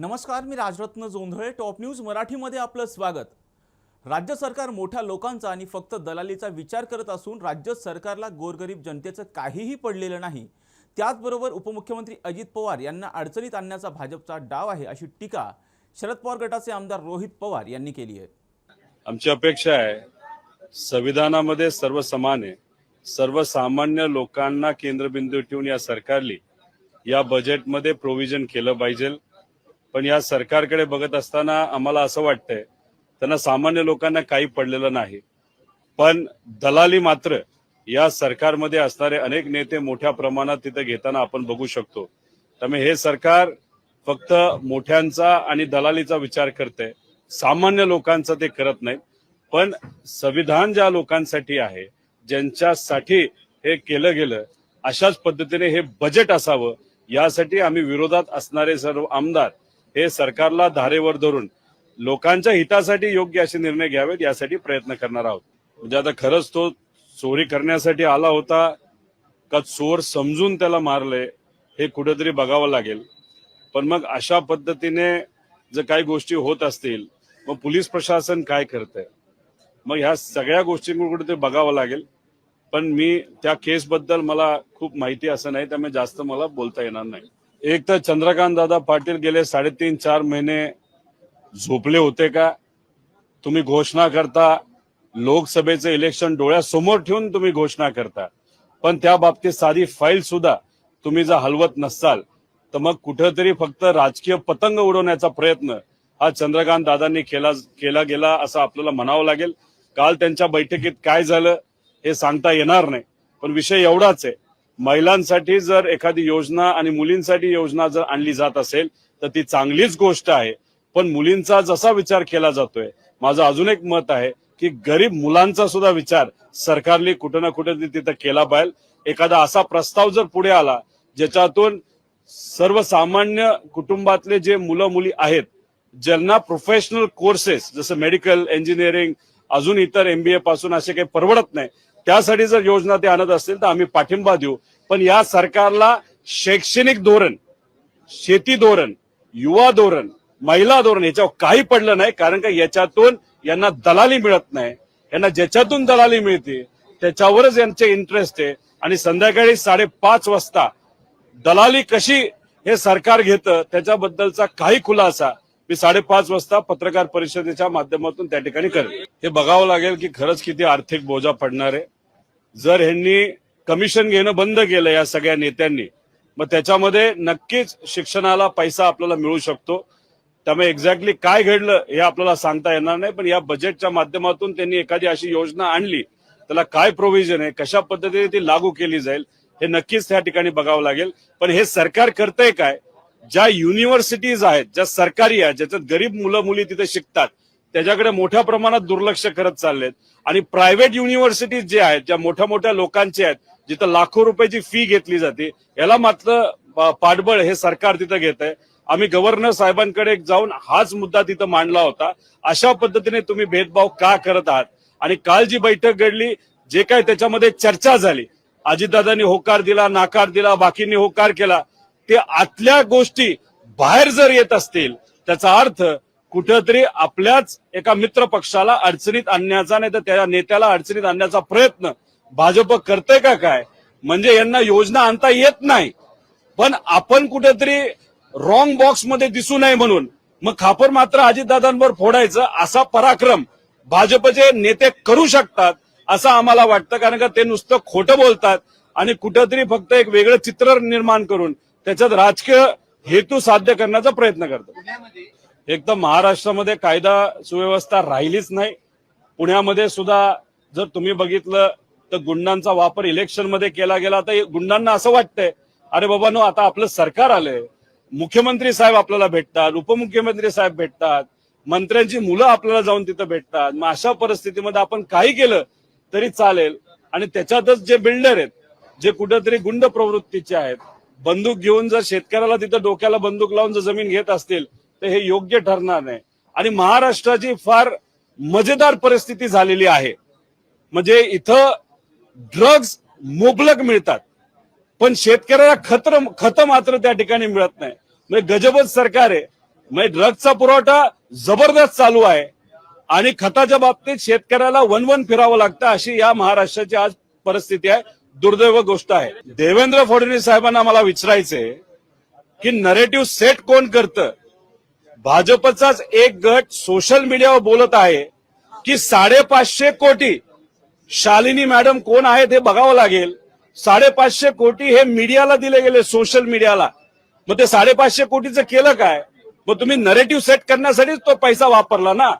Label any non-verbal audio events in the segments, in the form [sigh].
नमस्कार मी Rajratna Jondhale top news मराठीमध्ये आपलं स्वागत. राज्य सरकार मोठ्या लोकांचा आणि फक्त दलालीचा विचार करत असून राज्य सरकारला गोरगरीब जनतेचं काहीही पडलेलं नाही. त्याचबरोबर उपमुख्यमंत्री अजित पवार यांना अडचणीत आणण्याचा भाजपचा डाव आहे अशी टीका शरद पवार गटाचे आमदार रोहित पवार यांनी केली आहे. आमची अपेक्षा आहे संविधानामध्ये सर्व समान आहे सर्वसामान्य लोकांना केंद्रबिंदू ठेवून या सरकारने या बजेटमध्ये प्रोव्हिजन केलं पाहिजे. पण या सरकारकडे बघत असताना आम्हाला असं वाटतंय त्यांना सामान्य लोकांना काही पडलेलं नाही. पण दलाली मात्र या सरकारमध्ये असणारे अनेक नेते मोठ्या प्रमाणात तिथे घेताना आपण बघू शकतो. त्यामुळे हे सरकार फक्त मोठ्यांचा आणि दलालीचा विचार करते. सामान्य लोकांचा ते करत नाही. पण संविधान ज्या लोकांसाठी आहे ज्यांच्यासाठी हे केलं गेलं अशाच पद्धतीने हे बजेट असावं यासाठी आम्ही विरोधात असणारे सर्व आमदार हे सरकारला धारेवर धरून लोकांच्या हितासाठी योग्य असे निर्णय घ्यावेत यासाठी प्रयत्न करणार आहोत. म्हणजे आता खरंच तो चोरी करण्यासाठी आला होता का चोर समजून त्याला मारले हे कुठेतरी बघावं लागेल. पण मग अशा पद्धतीने जर काही गोष्टी होत असतील मग पोलीस प्रशासन काय करतंय? मग ह्या सगळ्या गोष्टींकडे कुठेतरी बघावं लागेल. पण मी त्या केसबद्दल मला खूप माहिती असं नाही त्यामुळे जास्त मला बोलता येणार नाही. एक तर चंद्रकांत दादा पाटील गेले साडेतीन चार महिने झोपले होते का? तुम्ही घोषणा करता लोकसभेचं इलेक्शन डोळ्यासमोर ठेवून तुम्ही घोषणा करता. पण त्या बाबतीत साधी फाईल सुद्धा तुम्ही जर हलवत नसाल तर मग कुठंतरी फक्त राजकीय पतंग उडवण्याचा प्रयत्न हा चंद्रकांत दादांनी केला केला गेला असं आपल्याला म्हणावं लागेल. काल त्यांच्या बैठकीत काय झालं हे सांगता येणार नाही. पण विषय एवढाच आहे महिलांसाठी जर एखादी योजना आणि मुलींसाठी योजना जर आणली जात असेल तर ती चांगलीच गोष्ट आहे. पण मुलींचा जसा विचार केला जातोय माझं अजून एक मत आहे की गरीब मुलांचा सुद्धा विचार सरकारने कुठं ना कुठे तिथं केला पाहिजे. एखादा असा प्रस्ताव जर पुढे आला ज्याच्यातून सर्वसामान्य कुटुंबातले जे मुलं मुली आहेत ज्यांना प्रोफेशनल कोर्सेस जसं मेडिकल इंजिनिअरिंग अजून इतर एमबीए पासून असे काही परवडत नाही त्यासाठी जर योजना ते आणत असतील तर आम्ही पाठिंबा देऊ. पण या सरकारला शैक्षणिक धोरण शेती धोरण युवा धोरण महिला धोरण याच्यावर काही पडलं नाही. कारण का याच्यातून यांना दलाली मिळत नाही. यांना ज्याच्यातून दलाली मिळते त्याच्यावरच यांचे इंटरेस्ट आहे. आणि संध्याकाळी साडेपाच वाजता दलाली कशी हे सरकार घेतं त्याच्याबद्दलचा काही खुलासा मी साडेपाच वाजता पत्रकार परिषदेच्या माध्यमातून त्या ठिकाणी करेल हे बघावं लागेल की खरंच किती आर्थिक बोजा पडणार आहे. जर ह्यांनी कमिशन घेणं बंद केलं या सगळ्या नेत्यांनी मग त्याच्यामध्ये नक्कीच शिक्षणाला पैसा आपल्याला मिळू शकतो. त्यामुळे एक्झॅक्टली काय घडलं हे आपल्याला सांगता येणार नाही पण या बजेटच्या माध्यमातून त्यांनी एखादी अशी योजना आणली त्याला काय प्रोव्हिजन आहे कशा पद्धतीने ती लागू केली जाईल हे नक्कीच त्या ठिकाणी बघावं लागेल. पण हे सरकार करतंय काय ज्या युनिव्हर्सिटीज आहेत ज्या सरकारी आहेत ज्याच्यात गरीब मुलं मुली तिथे शिकतात त्याच्याकडे मोठ्या प्रमाणात दुर्लक्ष करत चाललेत. आणि प्रायव्हेट युनिव्हर्सिटीज जे आहेत ज्या मोठ्या मोठ्या लोकांचे आहेत जिथं लाखो रुपयाची फी घेतली जाते याला मात्र पाठबळ हे सरकार तिथं घेत आहे आम्ही गव्हर्नर साहेबांकडे जाऊन हाच मुद्दा तिथं मांडला होता. अशा पद्धतीने तुम्ही भेदभाव का करत आहात? आणि काल जी बैठक घडली जे काय त्याच्यामध्ये चर्चा झाली अजितदादांनी होकार दिला नाकार दिला बाकींनी होकार केला ते आतल्या गोष्टी बाहेर जर येत असतील त्याचा अर्थ कुठेतरी आपल्याच एका मित्र पक्षाला अडचणीत आणण्याचा नाही तर त्या नेत्याला अडचणीत आणण्याचा प्रयत्न भाजप करते का काय? म्हणजे यांना योजना आणता येत नाही. पण आपण कुठेतरी रॉंग बॉक्समध्ये दिसू नये म्हणून. मग खापर मात्र अजितदादांवर फोडायचं असा पराक्रम भाजपचे नेते करू शकतात असं आम्हाला वाटतं कारण का ते नुसतं खोटं बोलतात आणि कुठंतरी फक्त एक वेगळं चित्र निर्माण करून त्याच्यात राजकीय हेतू साध्य करण्याचा प्रयत्न करतात. एक तर महाराष्ट्रामध्ये कायदा सुव्यवस्था राहिलीच नाही. पुण्यामध्ये सुद्धा जर तुम्ही बघितलं तर गुंडांचा वापर इलेक्शनमध्ये केला गेला. तर गुंडांना असं वाटतंय अरे बाबा नो आता आपलं सरकार आलंय. मुख्यमंत्री साहेब आपल्याला भेटतात उपमुख्यमंत्री साहेब भेटतात मंत्र्यांची मुलं आपल्याला जाऊन तिथं भेटतात. मग अशा परिस्थितीमध्ये आपण काही केलं तरी चालेल. आणि त्याच्यातच जे बिल्डर आहेत जे कुठेतरी गुंड प्रवृत्तीचे आहेत बंदूक घेऊन जर शेतकऱ्याला तिथं डोक्याला बंदूक लावून जर जमीन घेत असतील तर हे योग्य ठरणार नाही. आणि महाराष्ट्राची फार मजेदार परिस्थिती झालेली आहे. म्हणजे इथं ड्रग्ज मुबलक मिळतात. पण शेतकऱ्याला खत्र खत मात्र त्या ठिकाणी मिळत नाही. म्हणजे गजबच सरकार आहे. म्हणजे ड्रग्जचा पुरवठा जबरदस्त चालू आहे. आणि खताच्या बाबतीत शेतकऱ्याला वन वन फिरावं लागतं अशी या महाराष्ट्राची आज परिस्थिती आहे. दुर्दैव गोष्ट आहे. देवेंद्र फडणवीस साहेबांना मला विचारायचंय की नरेटिव्ह सेट कोण करतं? भाजपचाच एक गट सोशल मीडियावर बोलत आहे की साडेपाचशे कोटी. शालिनी मॅडम कोण आहेत हे बघावं लागेल. साडेपाचशे कोटी हे मीडियाला दिले गेले सोशल मीडियाला मग ते साडेपाचशे कोटीचं केलं काय? मग तुम्ही नरेटिव्ह सेट करण्यासाठीच तो पैसा वापरला ना.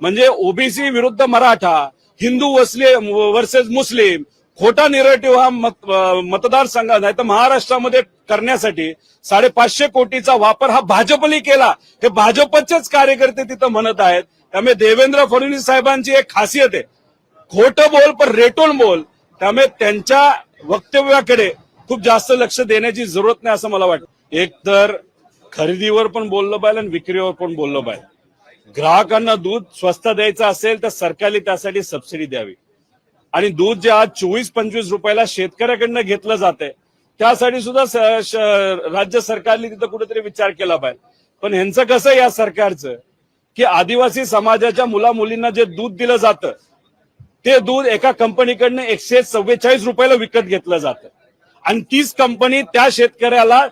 म्हणजे ओबीसी विरुद्ध मराठा हिंदू वसले वर्सेस मुस्लिम खोटा निरेटिव्ह हा मत अं, मतदारसंघ नाही तर महाराष्ट्रामध्ये करण्यासाठी साडेपाचशे कोटीचा वापर हा भाजपने केला. हे भाजपचेच कार्यकर्ते तिथं म्हणत आहेत. त्यामुळे देवेंद्र फडणवीस साहेबांची एक खासियत आहे. खोटं बोल पण रेटून बोल त्यामुळे त्यांच्या वक्तव्याकडे खूप जास्त लक्ष देण्याची जरूरत नाही असं मला वाटतं. एक तर खरेदीवर पण बोललं पाहिजे आणि विक्रीवर पण बोललं पाहिजे. ग्राहकांना दूध स्वस्त द्यायचं असेल तर सरकारने त्यासाठी सबसिडी द्यावी. आणि दूध जे आज चोवीस पंचवीस रुपयाला शेतकऱ्याकडनं घेतलं जातंय त्यासाठी सुद्धा राज्य सरकारने तिथं कुठेतरी विचार केला पाहिजे. पण ह्यांचं कसं या सरकारचं की आदिवासी समाजाच्या मुला मुलींना जे दूध दिलं जातं ते दूध एका कंपनीकडनं एकशे चव्वेचाळीस रुपयाला विकत घेतलं जातं. आणि तीच कंपनी त्या शेतकऱ्याला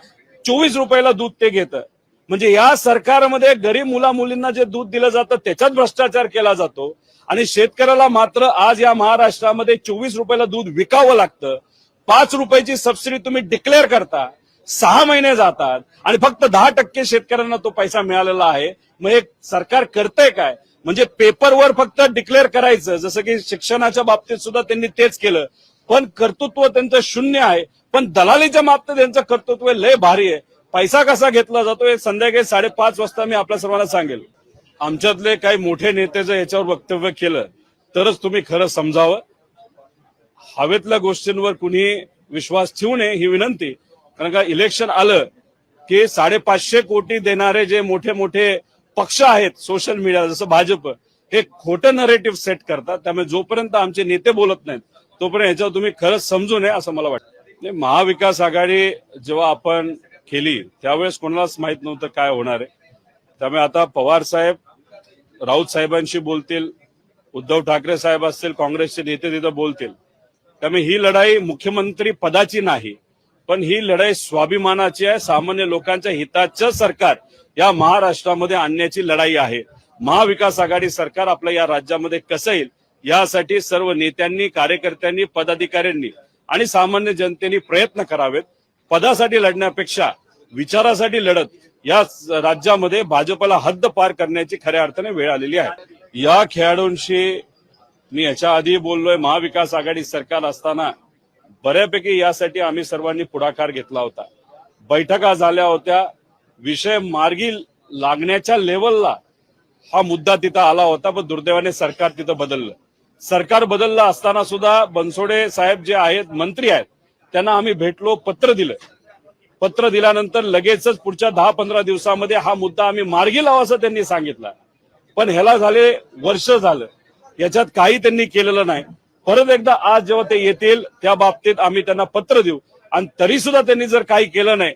चोवीस रुपयाला दूध ते घेतं. म्हणजे या सरकारमध्ये गरीब मुला मुलींना जे दूध दिलं जातं त्याच्यात भ्रष्टाचार केला जातो. आणि शेतकऱ्याला मात्र आज या महाराष्ट्रामध्ये चोवीस रुपयाला दूध विकावं लागतं. पाच रुपयाची सबसिडी तुम्ही डिक्लेअर करता. सहा महिने जातात. आणि फक्त दहा टक्के शेतकऱ्यांना तो पैसा मिळालेला आहे. मग हे सरकार करतंय काय? म्हणजे पेपरवर फक्त डिक्लेअर करायचं. जसं की शिक्षणाच्या बाबतीत सुद्धा त्यांनी तेच केलं. पण कर्तृत्व त्यांचं शून्य आहे. पण दलालीच्या बाबतीत त्यांचं कर्तृत्व लय भारी आहे. पैसा कसा घेतला जातो हे संध्याकाळी साडेपाच वाजता मी आपल्या सर्वांना सांगेल. आमच्यातले काही मोठे नेते जर याच्यावर वक्तव्य केलं तरच तुम्ही खरं समजावं. हवेतल्या गोष्टींवर कुणी विश्वास ठेवू नये ही विनंती. कारण का इलेक्शन आलं की साडेपाचशे कोटी देणारे जे मोठे मोठे पक्ष आहेत सोशल मीडिया जसं भाजप हे खोटं नरेटिव्ह सेट करतात. त्यामुळे जोपर्यंत आमचे नेते बोलत नाहीत तोपर्यंत याच्यावर तुम्ही खरंच समजू नये असं मला वाटतं. म्हणजे महाविकास आघाडी जेव्हा आपण केली त्यावेळेस कोणालाच माहीत नव्हतं काय होणार आहे. त्यामुळे आता पवार साहेब राऊत साहेबांशी बोलतील उद्धव ठाकरे साहेब असतील काँग्रेसचे नेते तिथं बोलतील. त्यामुळे ही लढाई मुख्यमंत्री पदाची नाही पण ही लढाई स्वाभिमानाची आहे. सामान्य लोकांच्या हिताचं सरकार या महाराष्ट्रामध्ये आणण्याची लढाई आहे. महाविकास आघाडी सरकार आपल्या या राज्यामध्ये कसं येईल यासाठी सर्व नेत्यांनी कार्यकर्त्यांनी पदाधिकाऱ्यांनी आणि सामान्य जनतेने प्रयत्न करावेत. पदासाठी लढण्यापेक्षा विचारासाठी लढत या राज्यामध्ये भाजपला हद्द पार करण्याची खऱ्या अर्थाने वेळ आलेली आहे. या खेळाडूंशी मी याच्या आधी बोललोय. महाविकास आघाडी सरकार असताना बऱ्यापैकी यासाठी आम्ही सर्वांनी पुढाकार घेतला होता. बैठका झाल्या होत्या. विषय मार्गी लागण्याच्या लेवलला हा मुद्दा तिथं आला होता पण दुर्दैवाने सरकार तिथं बदललं. सरकार बदललं असताना सुद्धा बनसोडे साहेब जे आहेत मंत्री आहेत त्यांना आम्ही भेटलो पत्र दिलं. पत्र दिल्यानंतर लगेचच पुढच्या दहा पंधरा दिवसामध्ये हा मुद्दा आम्ही मार्गी लावा असं त्यांनी सांगितलं. पण ह्याला झाले वर्ष झालं. याच्यात काही त्यांनी केलेलं नाही. परत एकदा आज जेव्हा ते येतील त्या बाबतीत आम्ही त्यांना पत्र देऊ. आणि तरी सुद्धा त्यांनी जर काही केलं नाही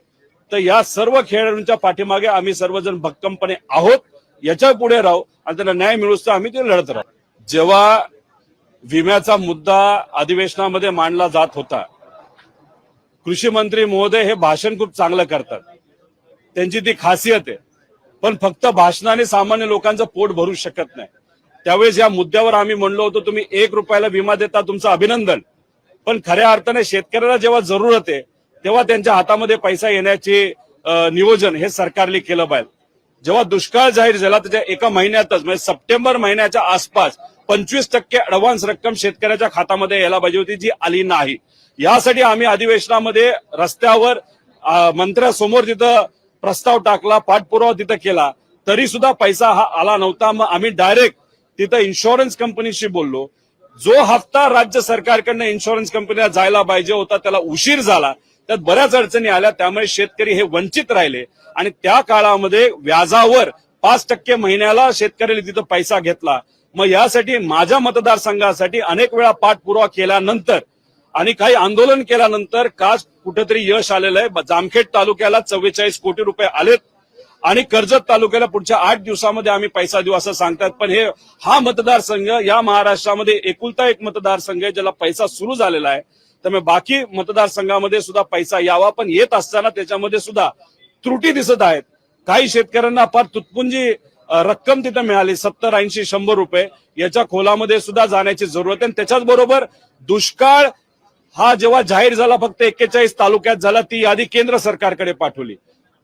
तर या सर्व खेळाडूंच्या पाठीमागे आम्ही सर्वजण भक्कमपणे आहोत. याच्यापुढे राहू आणि त्यांना न्याय मिळूच तर आम्ही ते लढत राहू. जेव्हा विम्याचा मुद्दा अधिवेशनामध्ये मांडला जात होता कृषी मंत्री महोदय हे भाषण खूप चांगलं करतात. त्यांची ती खासियत आहे. पण फक्त भाषणाने सामान्य लोकांचं पोट भरू शकत नाही. त्यावेळेस या मुद्द्यावर आम्ही म्हणलो होतो तुम्ही एक रुपयाला विमा देता तुमचं अभिनंदन. पण खऱ्या अर्थाने शेतकऱ्याला जेव्हा जरूरत आहे तेव्हा त्यांच्या हातामध्ये पैसा येण्याचे नियोजन हे सरकारने केलं पाहिजे. जेव्हा दुष्काळ जाहीर झाला त्याच्या एका महिन्यातच म्हणजे सप्टेंबर महिन्याच्या आसपास पंचवीस टक्के अडव्हान्स रक्कम शेतकऱ्याच्या खात्यामध्ये यायला पाहिजे होती जी आली नाही. यासाठी आम्ही अधिवेशनामध्ये रस्त्यावर मंत्र्यासमोर तिथं प्रस्ताव टाकला पाठपुरावा तिथं केला. तरी सुद्धा पैसा हा आला नव्हता. मग आम्ही डायरेक्ट तिथं इन्शुरन्स कंपनीशी बोललो. जो हप्ता राज्य सरकारकडनं इन्शुरन्स कंपनीला जायला पाहिजे होता त्याला उशीर झाला. त्यात बऱ्याच अडचणी आल्या. त्यामुळे शेतकरी हे वंचित राहिले. आणि त्या काळामध्ये व्याजावर पाच टक्के महिन्याला शेतकऱ्याने तिथं पैसा घेतला. मग यासाठी माझ्या मतदारसंघासाठी अनेक वेळा पाठपुरावा केल्यानंतर आणि काही आंदोलन केल्यानंतर का कुठेतरी यश आलेलं आहे. जामखेड तालुक्याला चव्वेचाळीस कोटी रुपये आलेत आणि कर्जत तालुक्याला पुढच्या आठ दिवसामध्ये आम्ही पैसा देऊ असं सांगतात. पण हे हा मतदारसंघ या महाराष्ट्रामध्ये एकुलता एक मतदारसंघ आहे ज्याला पैसा सुरू झालेला आहे. त्यामुळे बाकी मतदारसंघामध्ये सुद्धा पैसा यावा पण येत असताना त्याच्यामध्ये सुद्धा त्रुटी दिसत आहेत. काही शेतकऱ्यांना फार तुटपुंजी रक्कम तिथं मिळाली सत्तर ऐंशी शंभर रुपये. याच्या खोलामध्ये सुद्धा जाण्याची जरूरत आहे. आणि त्याच्याच बरोबर दुष्काळ हा जेव्हा जाहीर झाला फक्त एक्केचाळीस तालुक्यात झाला ती यादी केंद्र सरकारकडे पाठवली.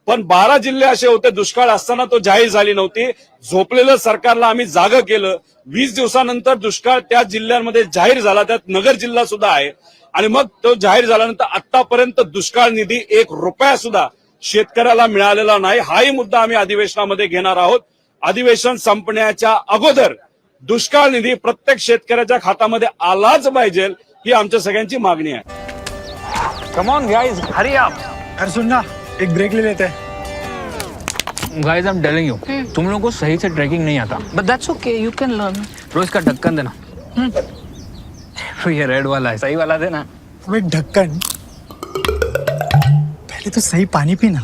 पण बारा जिल्हे असे होते दुष्काळ असताना तो जाहीर झाली नव्हती. झोपलेलं सरकारला आम्ही जाग केलं. वीस दिवसानंतर दुष्काळ त्या जिल्ह्यांमध्ये जाहीर झाला त्यात नगर जिल्हा सुद्धा आहे. आणि मग तो जाहीर झाल्यानंतर आतापर्यंत दुष्काळ निधी एक रुपया सुद्धा शेतकऱ्याला मिळालेला नाही. हाही मुद्दा आम्ही अधिवेशनामध्ये घेणार आहोत. अधिवेशन संपण्याच्या अगोदर दुष्काळ निधी प्रत्येक शेतकऱ्याच्या खात्यामध्ये आलाच पाहिजे ही आमच्या सगळ्यांची मागणी आहे. कम ऑन गाइस हरी आप अरे सुन ना एक ब्रेक ले लेते. हैं guys I am telling you तुम लोगों को सही से ट्रैकिंग नहीं आता. But that's okay, you can learn. रोज का ढक्कन देना. [laughs] ये रेड वाला है सही वाला देना. ढक्कन पहले तो सही पानी पीना।